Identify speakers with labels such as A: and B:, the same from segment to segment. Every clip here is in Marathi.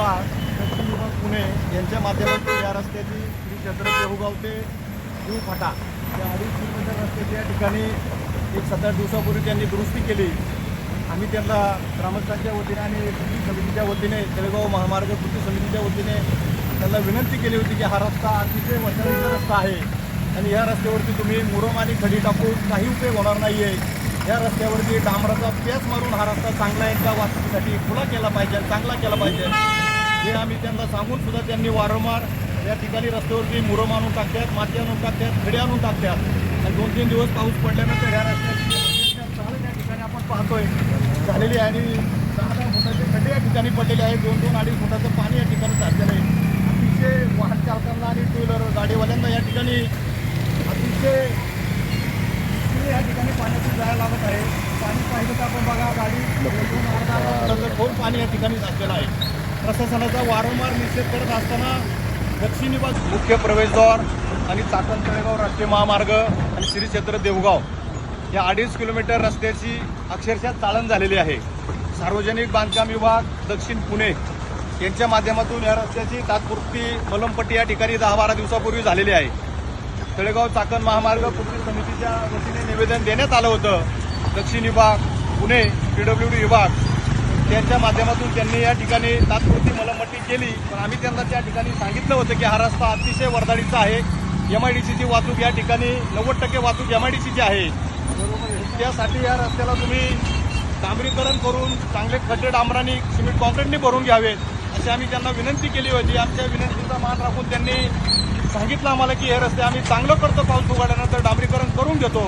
A: विभाग दक्षिण विभाग पुणे यांच्या माध्यमातून या रस्त्याची श्री क्षेत्र देहूगाव ते जीव फाटा या अडीच किलोमीटर रस्त्याच्या या ठिकाणी एक सात आठ दिवसापूर्वी त्यांनी दुरुस्ती केली. आम्ही त्यांना ग्रामस्थांच्या वतीने आणि कृती समितीच्या वतीने तळेगाव महामार्ग कृती समितीच्या वतीने त्यांना विनंती केली होती की हा रस्ता अतिशय वैचारिक रस्ता आहे आणि या रस्त्यावरती तुम्ही मुरम आणि खडी टाकून काही उपयोग होणार नाही आहे या रस्त्यावरती डांबराचा पेच मारून हा रस्ता चांगला आहे का? वाहतुकीसाठी खुला केला पाहिजे चांगला केला पाहिजे. हे आम्ही त्यांना सांगून सुद्धा त्यांनी वारंवार या ठिकाणी रस्त्यावरती मुरम आणून टाकतात माती आणून टाकतात खडे आणून टाकतात. आणि दोन तीन दिवस पाऊस पडल्यानंतर ह्या रस्त्याची चालत या ठिकाणी आपण पाहतोय. झालेली आहे आणि दहा दहा फुटाचे खड्डे या ठिकाणी पडलेले आहे दोन दोन अडीच फुटाचं पाणी या ठिकाणी साचलेलं आहे. अतिशय वाहन चालकांना आणि टू व्हीलर गाडीवाल्यांना या ठिकाणी अतिशय या ठिकाणी पाण्यातून जायला लागत आहे. पाणी पाहिजे तर आपण बघा गाडी दोन अर्धा खोल पाणी या ठिकाणी साचलेलं आहे. प्रशासनाचा वारंवार निषेध करत असताना दक्षिणी बाजू मुख्य प्रवेशद्वार आणि चाकण तळेगाव राष्ट्रीय महामार्ग आणि श्री क्षेत्र देवगाव या अडीच किलोमीटर रस्त्याची अक्षरशः चाळण झालेली आहे. सार्वजनिक बांधकाम विभाग दक्षिण पुणे यांच्या माध्यमातून या रस्त्याची तात्पुरती मलमपट्टी या ठिकाणी दहा बारा दिवसापूर्वी झालेली आहे. तळेगाव चाकण महामार्ग कृती समितीच्या वतीने निवेदन देण्यात आलं होतं. दक्षिण विभाग पुणे पीडब्ल्यू डी विभाग त्यांच्या माध्यमातून त्यांनी या ठिकाणी तात्पुरती मलमपट्टी केली. पण आम्ही त्यांना त्या ठिकाणी सांगितलं होतं की हा रस्ता अतिशय वर्दळीचा आहे. एम आय डी सीची वाहतूक या ठिकाणी नव्वद टक्के वाहतूक एम आय डी सीची आहे. त्यासाठी या रस्त्याला तुम्ही डांबरीकरण करून चांगले खड्डे डांबराने सिमेंट कॉन्क्रीटने भरून घ्यावेत अशी आम्ही त्यांना विनंती केली होती. आमच्या विनंतीचा मान राखून त्यांनी सांगितलं आम्हाला की हे रस्ते आम्ही चांगलं करतो. पाऊस उघडल्यानंतर डांबरीकरण करून घेतो.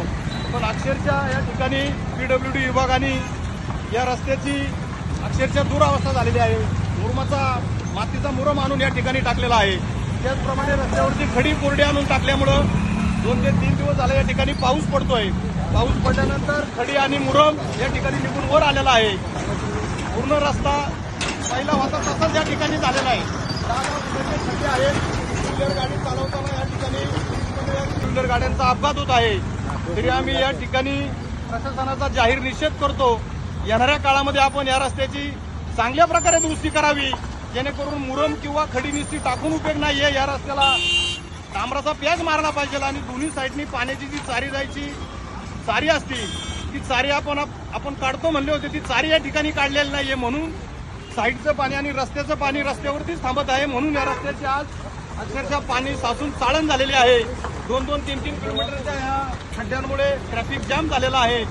A: पण अक्षरशः या ठिकाणी पी डब्ल्यू डी विभागाने या रस्त्याची अक्षरशः दुरावस्था झालेली आहे. मुरमाचा मातीचा मुरम आणून या ठिकाणी टाकलेला आहे. त्याचप्रमाणे रस्त्यावरती खडी कोरडी आणून टाकल्यामुळं दोन ते तीन दिवस झाले या ठिकाणी पाऊस पडतोय. पाऊस पडल्यानंतर खडी आणि मुरम या ठिकाणी निघून वर आलेला आहे. पूर्ण रस्ता पहिला होता तसाच या ठिकाणी झालेला आहे. खड्डे आहेत टू व्हीलर गाडी चालवताना या ठिकाणी टू व्हीलर गाड्यांचा अपघात होत आहे. तरी आम्ही या ठिकाणी प्रशासनाचा जाहीर निषेध करतो. येणाऱ्या काळामध्ये आपण या रस्त्याची चांगल्या प्रकारे दुरुस्ती करावी. जेणेकरून मुरम किंवा खडी निस्ती टाकून उपयोग नाहीये या रस्त्याला तांबराचा प्याज मारला पाहिजे आणि दोन्ही साईडनी पाण्याची जी चारी जायची चारी असती ती चारी आपण आपण काढतो म्हणले होते ती चारी या ठिकाणी काढलेली नाहीये म्हणून साईडचं पाणी आणि रस्त्याचं पाणी रस्त्यावरतीच थांबत आहे. म्हणून या रस्त्याची आज अक्षरशः पाणी साचून चाळण झालेली आहे. दोन दोन तीन तीन किलोमीटरच्या या खड्ड्यांमुळे ट्रॅफिक जाम झालेला आहे.